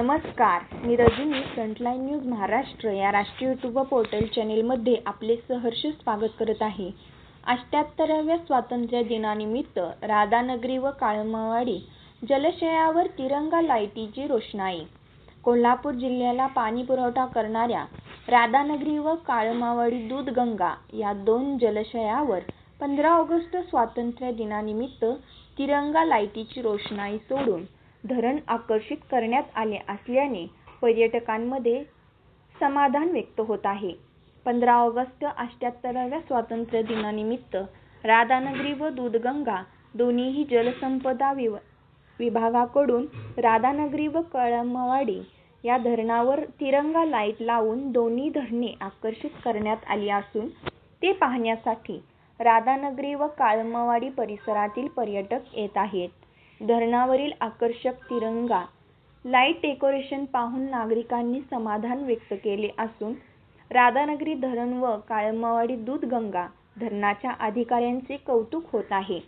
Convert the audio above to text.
नमस्कार. मी Rajani frontline news Maharashtra या राष्ट्रीय यूट्यूब पोर्टल चॅनेलमध्ये आपले सहर्ष स्वागत करत आहे. अष्ट्याहत्तराव्या स्वातंत्र्य दिनानिमित्त राधानगरी व काळमावाडी जलाशयावर तिरंगा लाईटीची रोषणाई. कोल्हापूर जिल्ह्याला पाणी पुरवठा करणाऱ्या राधानगरी व काळमावाडी दूधगंगा या दोन जलाशयावर पंधरा ऑगस्ट स्वातंत्र्य दिनानिमित्त तिरंगा लाईटीची रोषणाई सोडून धरण आकर्षित करण्यात आले असल्याने पर्यटकांमध्ये समाधान व्यक्त होत आहे. पंधरा ऑगस्ट अष्ट्याहत्तराव्या स्वातंत्र्य दिनानिमित्त राधानगरी व दूधगंगा दोन्हीही जलसंपदा विभागाकडून राधानगरी व कळमवाडी या धरणावर तिरंगा लाइट लावून दोन्ही धरणे आकर्षित करण्यात आली असून ते पाहण्यासाठी राधानगरी व काळमवाडी परिसरातील पर्यटक येत आहेत. धरणावरील आकर्षक तिरंगा लाइट डेकोरेशन पाहून नागरिकांनी समाधान व्यक्त केले असून राधानगरी धरण व काळमवाडी दूधगंगा धरणाच्या अधिकाऱ्यांचे कौतुक होत आहे.